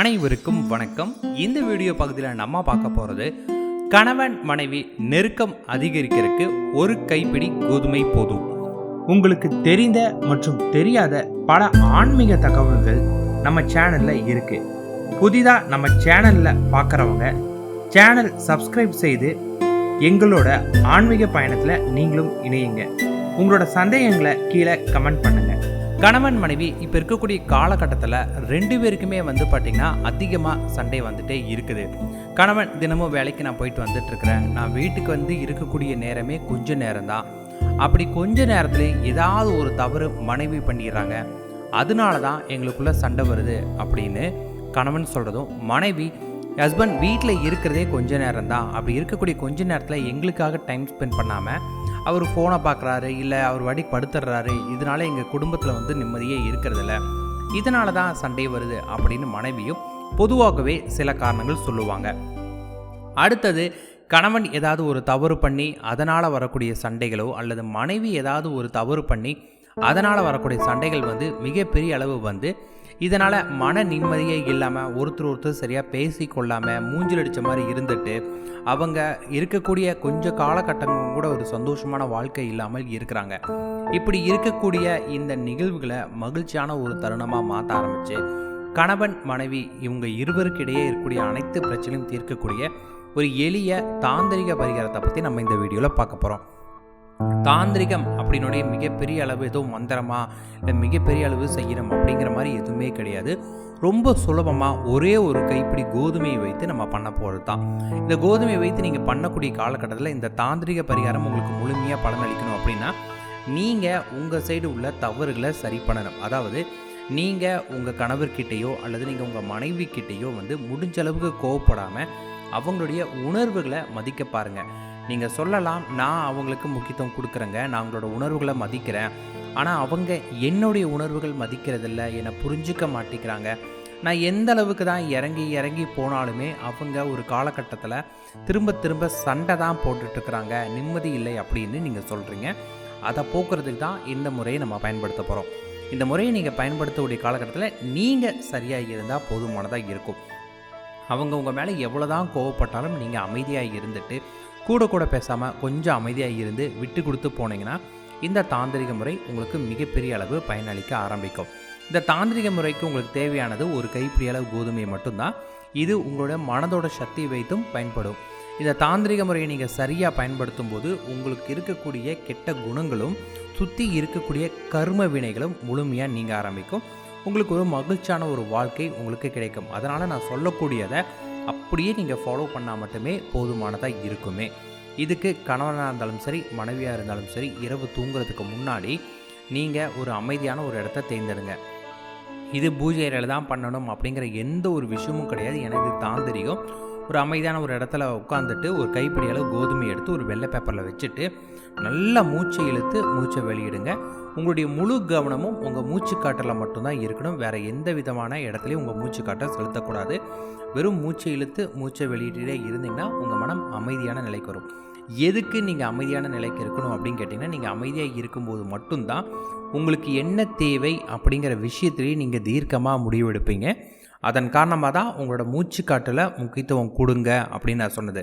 அனைவருக்கும் வணக்கம். இந்த வீடியோ பகுதியில் நம்ம பார்க்க போகிறது கணவன் மனைவி நெருக்கம் அதிகரிக்கிறதுக்கு ஒரு கைப்பிடி கோதுமை போதும். உங்களுக்கு தெரிந்த மற்றும் தெரியாத பல ஆன்மீக தகவல்கள் நம்ம சேனலில் இருக்கு. புதிதாக நம்ம சேனலில் பார்க்குறவங்க சேனல் சப்ஸ்கிரைப் செய்து எங்களோட ஆன்மீக பயணத்தில் நீங்களும் இணையுங்க. உங்களோட சந்தேகங்களை கீழே கமெண்ட் பண்ணுங்கள் கணவன் மனைவி இப்போ இருக்கக்கூடிய காலகட்டத்தில் ரெண்டு பேருக்குமே வந்து பார்த்திங்கன்னா அதிகமாக சண்டை வந்துட்டே இருக்குது. கணவன் தினமும் வேலைக்கு நான் போயிட்டு வந்துட்டுருக்குறேன். நான் வீட்டுக்கு வந்து இருக்கக்கூடிய நேரமே கொஞ்ச நேரம்தான். அப்படி கொஞ்ச நேரத்தில் ஏதாவது ஒரு தவறு மனைவி பண்ணிடுறாங்க. அதனால தான் எங்களுக்குள்ளே சண்டை வருது அப்படின்னு கணவன் சொல்கிறதும் மனைவி ஹஸ்பண்ட் வீட்டில் இருக்கிறதே கொஞ்ச நேரம் தான் அப்படி இருக்கக்கூடிய கொஞ்ச நேரத்தில் எங்களுக்காக டைம் ஸ்பெண்ட் பண்ணாமல் அவர் ஃபோனை பார்க்குறாரு இல்லை அவர் வடி படுத்துடுறாரு இதனால எங்கள் குடும்பத்தில் வந்து நிம்மதியே இருக்கிறதில்ல. இதனால தான் சண்டை வருது அப்படின்னு மனைவியும் பொதுவாகவே சில காரணங்கள் சொல்லுவாங்க. அடுத்தது கணவன் ஏதாவது ஒரு தவறு பண்ணி அதனால் வரக்கூடிய சண்டைகளோ அல்லது மனைவி ஏதாவது ஒரு தவறு பண்ணி அதனால் வரக்கூடிய சண்டைகள் வந்து மிகப்பெரிய அளவு வந்து இதனால் மன நிம்மதியே இல்லாமல் ஒருத்தர் ஒருத்தர் சரியாக பேசி கொள்ளாமல் மூஞ்சில் அடித்த மாதிரி இருந்துட்டு அவங்க இருக்கக்கூடிய கொஞ்சம் காலகட்டங்கள் கூட ஒரு சந்தோஷமான வாழ்க்கை இல்லாமல் இருக்கிறாங்க. இப்படி இருக்கக்கூடிய இந்த நிகழ்வுகளை மகிழ்ச்சியான ஒரு தருணமாக மாற்ற ஆரம்பிச்சு கணவன் மனைவி இவங்க இருவருக்கிடையே இருக்கக்கூடிய அனைத்து பிரச்சனையும் தீர்க்கக்கூடிய ஒரு எளிய தாந்திரிக பரிகாரத்தை பற்றி நம்ம இந்த வீடியோவில் பார்க்க போகிறோம் தாந்திரிகம் அப்படின்னுடைய மிகப்பெரிய அளவு ஏதோ மந்திரமா இல்லை மிகப்பெரிய அளவு செய்யணும் அப்படிங்கிற மாதிரி எதுவுமே கிடையாது. ரொம்ப சுலபமாக ஒரே ஒரு கைப்பிடி கோதுமையை வைத்து நம்ம பண்ண போகிறது தான் இந்த கோதுமையை வைத்து நீங்கள் பண்ணக்கூடிய காலகட்டத்தில் இந்த தாந்திரிக பரிகாரம் உங்களுக்கு முழுமையாக பலனளிக்கணும் அப்படின்னா நீங்கள் உங்கள் சைடு உள்ள தவறுகளை சரி பண்ணணும். அதாவது நீங்கள் உங்கள் கணவர்கிட்டேயோ அல்லது நீங்கள் உங்கள் மனைவி கிட்டேயோ வந்து முடிஞ்ச அளவுக்கு கோவப்படாமல் அவங்களுடைய உணர்வுகளை மதிக்க பாருங்கள் நீங்கள் சொல்லலாம் நான் அவங்களுக்கு முக்கியத்துவம் கொடுக்குறேங்க நான் அவங்களோட உணர்வுகளை மதிக்கிறேன். ஆனால் அவங்க என்னுடைய உணர்வுகள் மதிக்கிறதில்ல என்னை புரிஞ்சுக்க மாட்டேங்கிறாங்க. நான் எந்த அளவுக்கு தான் இறங்கி இறங்கி போனாலுமே அவங்க ஒரு காலகட்டத்தில் திரும்ப திரும்ப சண்டை தான் போட்டுட்ருக்குறாங்க. நிம்மதி இல்லை அப்படின்னு நீங்கள் சொல்கிறீங்க அதை போக்குறதுக்கு தான் இந்த முறையை நம்ம பயன்படுத்த போகிறோம் இந்த முறையை நீங்கள் பயன்படுத்தக்கூடிய காலகட்டத்தில் நீங்கள் சரியாக இருந்தால் போதுமானதாக இருக்கும். அவங்க உங்கள் மேலே எவ்வளோ தான் கோவப்பட்டாலும் நீங்கள் அமைதியாக இருந்துட்டு கூட கூட பேசாமல் கொஞ்சம் அமைதியாக இருந்து விட்டு கொடுத்து போனீங்கன்னா இந்த தாந்திரிக முறை உங்களுக்கு மிகப்பெரிய அளவு பயனளிக்க ஆரம்பிக்கும். இந்த தாந்திரிக முறைக்கு உங்களுக்கு தேவையானது ஒரு கைப்பிடி அளவு கோதுமை மட்டும்தான். இது உங்களோட மனதோட சக்தி வைத்தும் பயன்படும். இந்த தாந்திரிக முறையை நீங்கள் சரியாக பயன்படுத்தும் போது உங்களுக்கு இருக்கக்கூடிய கெட்ட குணங்களும் சுற்றி இருக்கக்கூடிய கர்ம வினைகளும் முழுமையாக நீங்கள் ஆரம்பிக்கும். உங்களுக்கு ஒரு மகிழ்ச்சியான ஒரு வாழ்க்கை உங்களுக்கு கிடைக்கும். அதனால் நான் சொல்லக்கூடியதை அப்படியே நீங்கள் ஃபாலோ பண்ணால் மட்டுமே போதுமானதாக இருக்குமே. இதுக்கு கணவனாக இருந்தாலும் சரி மனைவியாக இருந்தாலும் சரி இரவு தூங்குறதுக்கு முன்னாடி நீங்கள் ஒரு அமைதியான ஒரு இடத்த தேர்ந்தெடுங்க. இது பூஜை அறையில் தான் பண்ணணும் அப்படிங்கிற எந்த ஒரு விஷயமும் கிடையாது. எனக்கு தாந்திரிகம் ஒரு அமைதியான ஒரு இடத்துல உட்காந்துட்டு ஒரு கைப்பிடி அளவு கோதுமை எடுத்து ஒரு வெள்ளை பேப்பரில் வச்சுட்டு நல்லா மூச்சை இழுத்து மூச்சை வெளியிடுங்க. உங்களுடைய முழு கவனமும் உங்கள் மூச்சுக்காட்டில் மட்டும்தான் இருக்கணும். வேறு எந்த விதமான இடத்துலையும் உங்கள் மூச்சுக்காட்டை செலுத்தக்கூடாது. வெறும் மூச்சை இழுத்து மூச்சை வெளியிட்டே இருந்தீங்கன்னா உங்கள் மனம் அமைதியான நிலைக்கு வரும். எதுக்கு நீங்கள் அமைதியான நிலைக்கு இருக்கணும் அப்படின்னு கேட்டிங்கன்னா நீங்கள் அமைதியாக இருக்கும்போது மட்டும்தான் உங்களுக்கு என்ன தேவை அப்படிங்கிற விஷயத்திலேயே நீங்கள் தீர்க்கமாக முடிவெடுப்பீங்க. அதன் காரணமாக தான் உங்களோட மூச்சுக்காட்டில் முக்கியத்துவம் கொடுங்க அப்படின்னு நான் சொன்னது.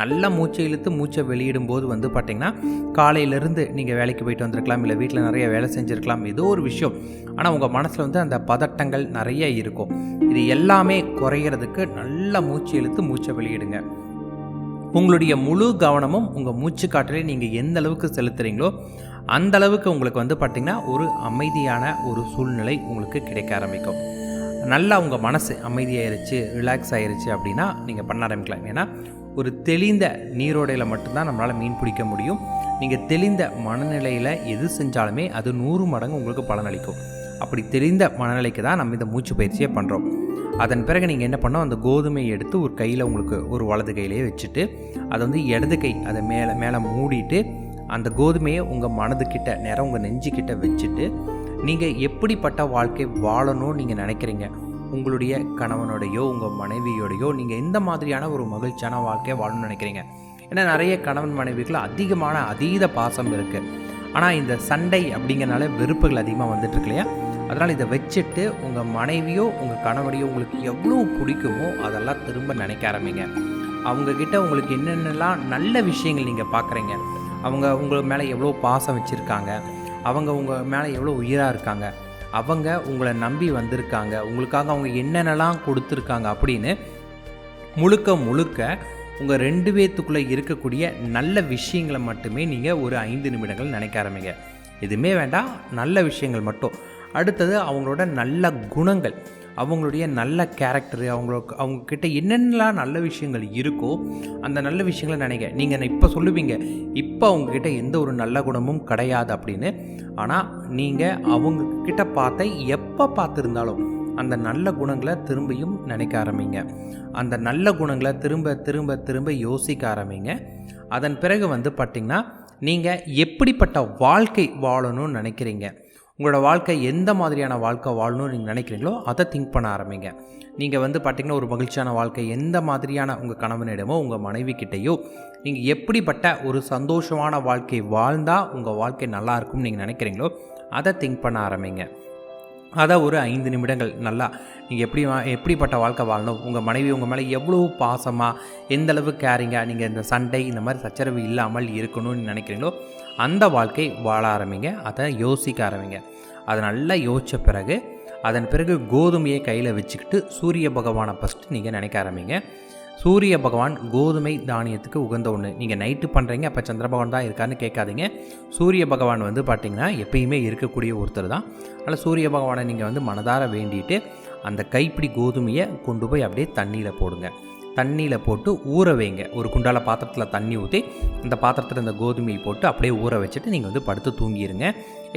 நல்லா மூச்சை இழுத்து மூச்சை வெளியிடும்போது வந்து பார்த்தீங்கன்னா காலையிலேருந்து நீங்கள் வேலைக்கு போயிட்டு வந்திருக்கலாம் இல்லை வீட்டில் நிறைய வேலை செஞ்சுருக்கலாம் ஏதோ ஒரு விஷயம். ஆனால் உங்கள் மனசில் வந்து அந்த பதட்டங்கள் நிறைய இருக்கும். இது எல்லாமே குறையிறதுக்கு நல்லா மூச்சு இழுத்து மூச்சை வெளியிடுங்க. உங்களுடைய முழு கவனமும் உங்கள் மூச்சு காற்றிலே நீங்கள் எந்த அளவுக்கு செலுத்துகிறீங்களோ அந்த அளவுக்கு உங்களுக்கு வந்து பார்த்திங்கன்னா ஒரு அமைதியான ஒரு சூழ்நிலை உங்களுக்கு கிடைக்க ஆரம்பிக்கும். நல்லா உங்கள் மனசு அமைதியாயிருச்சு ரிலாக்ஸ் ஆயிருச்சு அப்படின்னா நீங்கள் பண்ண ஆரம்பிக்கலாம். ஏன்னா ஒரு தெளிந்த நீரோடையில் மட்டும்தான் நம்மளால் மீன் பிடிக்க முடியும். நீங்கள் தெளிந்த மனநிலையில் எது செஞ்சாலுமே அது நூறு மடங்கு உங்களுக்கு பலனளிக்கும். அப்படி தெளிந்த மனநிலைக்கு தான் நம்ம இந்த மூச்சு பயிற்சியை பண்ணுறோம் அதன் பிறகு நீங்கள் என்ன பண்ணோம் அந்த கோதுமையை எடுத்து ஒரு கையில் உங்களுக்கு ஒரு வலது கையிலேயே வச்சுட்டு அதை வந்து இடது கை அதை மேலே மேலே மூடிட்டு அந்த கோதுமையை உங்கள் மனதுக்கிட்ட நேரம் உங்கள் நெஞ்சுக்கிட்ட வச்சுட்டு நீங்கள் எப்படிப்பட்ட வாழ்க்கை வாழணும்னு நீங்கள் நினைக்கிறீங்க? உங்களுடைய கணவனோடையோ உங்கள் மனைவியோடையோ நீங்கள் எந்த மாதிரியான ஒரு மகிழ்ச்சியான வாழ்க்கையை வாழணும்னு நினைக்கிறீங்க? ஏன்னா நிறைய கணவன் மனைவிக்குள்ள அதிகமான அதீத பாசம் இருக்குது ஆனால் இந்த சண்டை அப்படிங்கிறனால வெறுப்புகள் அதிகமாக வந்துட்டுருக்கு இல்லையா? அதனால் இதை வச்சுட்டு உங்கள் மனைவியோ உங்கள் கணவனையோ உங்களுக்கு எவ்வளோ பிடிக்குமோ அதெல்லாம் திரும்ப நினைக்க ஆரம்பிங்க. அவங்கக்கிட்ட உங்களுக்கு என்னென்னலாம் நல்ல விஷயங்கள் நீங்கள் பார்க்குறீங்க அவங்க உங்கள் மேலே எவ்வளோ பாசம் வச்சுருக்காங்க? அவங்க உங்கள் மேலே எவ்வளோ உயிராக இருக்காங்க? அவங்க உங்களை நம்பி வந்திருக்காங்க. உங்களுக்காக அவங்க என்னென்னலாம் கொடுத்துருக்காங்க அப்படின்னு முழுக்க முழுக்க உங்கள் ரெண்டு பேத்துக்குள்ளே இருக்கக்கூடிய நல்ல விஷயங்களை மட்டுமே நீங்கள் ஒரு ஐந்து நிமிடங்கள் நினைக்க ஆரம்பிங்க. எதுவுமே வேண்டாம் நல்ல விஷயங்கள் மட்டும். அடுத்தது அவங்களோட நல்ல குணங்கள் அவங்களுடைய நல்ல கேரக்டரு அவங்களுக்கு அவங்கக்கிட்ட என்னென்னலாம் நல்ல விஷயங்கள் இருக்கோ அந்த நல்ல விஷயங்களை நினைங்க. நீங்கள் இப்போ சொல்லுவீங்க இப்போ அவங்கக்கிட்ட எந்த ஒரு நல்ல குணமும் கிடையாது அப்படின்னு. ஆனால் நீங்கள் அவங்கக்கிட்ட பார்த்த எப்போ பார்த்துருந்தாலும் அந்த நல்ல குணங்களை திரும்பியும் நினைக்க ஆரம்பிங்க. அந்த நல்ல குணங்களை திரும்ப திரும்ப திரும்ப யோசிக்க ஆரம்பிங்க. அதன் பிறகு வந்து பார்த்திங்கன்னா நீங்கள் எப்படிப்பட்ட வாழ்க்கை வாழணும்னு நினைக்கிறீங்க? உங்களோட வாழ்க்கை எந்த மாதிரியான வாழ்க்கை வாழணும்னு நீங்கள் நினைக்கிறீங்களோ அதை திங்க் பண்ண ஆரம்பிங்க. நீங்கள் வந்து பார்த்திங்கன்னா ஒரு மகிழ்ச்சியான வாழ்க்கை எந்த மாதிரியான உங்கள் கணவனிடமோ உங்கள் மனைவி கிட்டேயோ நீங்கள் எப்படிப்பட்ட ஒரு சந்தோஷமான வாழ்க்கை வாழ்ந்தால் உங்கள் வாழ்க்கை நல்லா இருக்கும்னு நீங்கள் நினைக்கிறீங்களோ அதை திங்க் பண்ண ஆரம்பிங்க. அதை ஒரு ஐந்து நிமிடங்கள் நல்லா நீங்கள் எப்படி வா- எப்படிப்பட்ட வாழ்க்கை வாழணும் உங்கள் மனைவி உங்கள் மேலே எவ்வளோ பாசமாக எந்த அளவு கேரிங்காக நீங்கள் இந்த சண்டை இந்த மாதிரி சச்சரவு இல்லாமல் இருக்கணும்னு நினைக்கிறீங்களோ அந்த வாழ்க்கை வாழ ஆரம்பிங்க அதை யோசிக்க ஆரம்பிங்க. அதை நல்லா யோசித்த பிறகு அதன் பிறகு கோதுமையை கையில் வச்சுக்கிட்டு சூரிய பகவானை ஃபஸ்ட்டு நீங்கள் நினைக்க ஆரம்பிங்க. சூரிய பகவான் கோதுமை தானியத்துக்கு உகந்த ஒன்று நீங்கள் நைட்டு பண்ணுறீங்க அப்போ சந்திர பகவான் தான் இருக்கான்னு கேட்காதீங்க. சூரிய பகவான் வந்து பார்த்திங்கன்னா எப்பயுமே இருக்கக்கூடிய ஒருத்தர் தான். அதனால் சூரிய பகவானை நீங்கள் வந்து மனதார வேண்டிட்டு அந்த கைப்பிடி கோதுமையை கொண்டு போய் அப்படியே தண்ணியில் போடுங்க. தண்ணியில் போட்டு ஊற வைங்க. ஒரு குண்டால பாத்திரத்தில் தண்ணி ஊற்றி அந்த பாத்திரத்தில் இந்த கோதுமையை போட்டு அப்படியே ஊற வச்சுட்டு நீங்கள் வந்து படுத்து தூங்கிடுங்க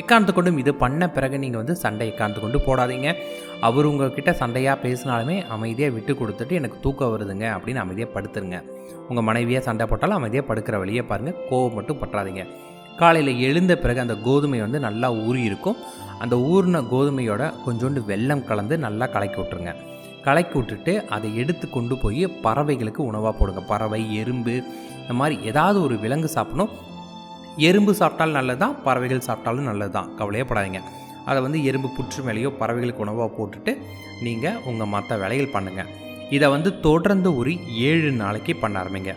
எக்காரணத்து கொண்டும் இது பண்ண பிறகு நீங்கள் வந்து சண்டை எக்காரணத்து கொண்டு போடாதீங்க. அவர் உங்ககிட்ட சண்டையாக பேசினாலுமே அமைதியாக விட்டு கொடுத்துட்டு எனக்கு தூக்கம் வருதுங்க அப்படின்னு அமைதியாக படுத்துருங்க. உங்கள் மனைவியாக சண்டை போட்டாலும் அமைதியாக படுக்கிற வழியே பாருங்கள் கோவம் மட்டும் பற்றாதீங்க. காலையில் எழுந்த பிறகு அந்த கோதுமை வந்து நல்லா ஊறி இருக்கும் அந்த ஊறின கோதுமையோட கொஞ்சோண்டு வெல்லம் கலந்து நல்லா கலக்கி விட்ருங்க கலக்கி விட்டுட்டு அதை எடுத்து கொண்டு போய் பறவைகளுக்கு உணவாக போடுங்க. பறவை எறும்பு இந்த மாதிரி ஏதாவது ஒரு விலங்கு சாப்பிடணும். எறும்பு சாப்பிட்டாலும் நல்லது தான் பறவைகள் சாப்பிட்டாலும் நல்லது தான் கவலையப்படாதீங்க. அதை வந்து எறும்பு புற்று மேலேயோ பறவைகளுக்கு உணவாக போட்டுட்டு நீங்கள் உங்கள் மற்ற வேலைகள் பண்ணுங்கள் இதை வந்து தொடர்ந்து ஒரு ஏழு நாளைக்கு பண்ண ஆரம்பிங்க.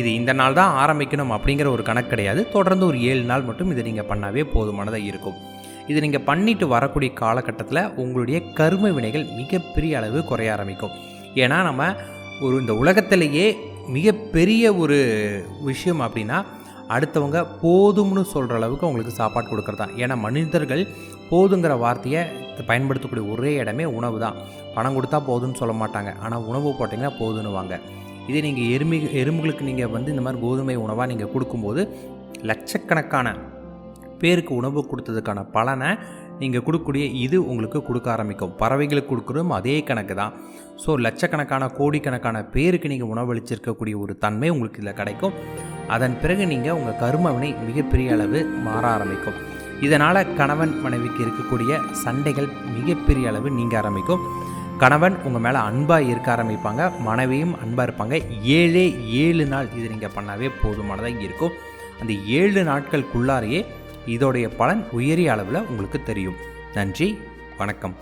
இது இந்த நாள் தான் ஆரம்பிக்கணும் அப்படிங்கிற ஒரு கணக்கு கிடையாது. தொடர்ந்து ஒரு ஏழு நாள் மட்டும் இதை நீங்கள் பண்ணாவே போதுமானதாக இருக்கும். இது நீங்கள் பண்ணிட்டு வரக்கூடிய காலகட்டத்தில் உங்களுடைய கர்ம வினைகள் மிகப்பெரிய அளவு குறைய ஆரம்பிக்கும். ஏன்னா நம்ம ஒரு இந்த உலகத்திலேயே மிகப்பெரிய ஒரு விஷயம் அப்படின்னா அடுத்தவங்க போதும்னு சொல்கிற அளவுக்கு அவங்களுக்கு சாப்பாடு கொடுக்குறது தான். ஏன்னா மனிதர்கள் போதுங்கிற வார்த்தையை பயன்படுத்தக்கூடிய ஒரே இடமே உணவு தான். பணம் கொடுத்தா போதும்னு சொல்ல மாட்டாங்க. ஆனால் உணவு போட்டிங்கன்னா போதுன்னுவாங்க. இதே நீங்கள் எருமி எறும்புகளுக்கு நீங்கள் வந்து இந்த மாதிரி கோதுமை உணவாக நீங்கள் கொடுக்கும்போது லட்சக்கணக்கான பேருக்கு உணவு கொடுத்ததுக்கான பலனை நீங்கள் கொடுக்கக்கூடிய இது உங்களுக்கு கொடுக்க ஆரம்பிக்கும். பறவைகளுக்கு கொடுக்குறதும் அதே கணக்கு தான். ஸோ லட்சக்கணக்கான கோடிக்கணக்கான பேருக்கு நீங்கள் உணவளிச்சிருக்கக்கூடிய ஒரு தன்மை உங்களுக்கு இதில் கிடைக்கும். அதன் பிறகு நீங்கள் உங்கள் கருமவினை மிகப்பெரிய அளவு மாற ஆரம்பிக்கும். இதனால் கணவன் மனைவிக்கு இருக்கக்கூடிய சண்டைகள் மிகப்பெரிய அளவு நீங்க ஆரம்பிக்கும். கணவன் உங்கள் மேலே அன்பாக இருக்க ஆரம்பிப்பாங்க. மனைவியும் அன்பாக இருப்பாங்க. ஏழே ஏழு நாள் இது நீங்கள் பண்ணாவே போதுமானதாக இருக்கும். அந்த ஏழு நாட்களுக்குள்ளாரையே இதோடைய பலன் உயரிய அளவில் உங்களுக்கு தெரியும். நன்றி வணக்கம்.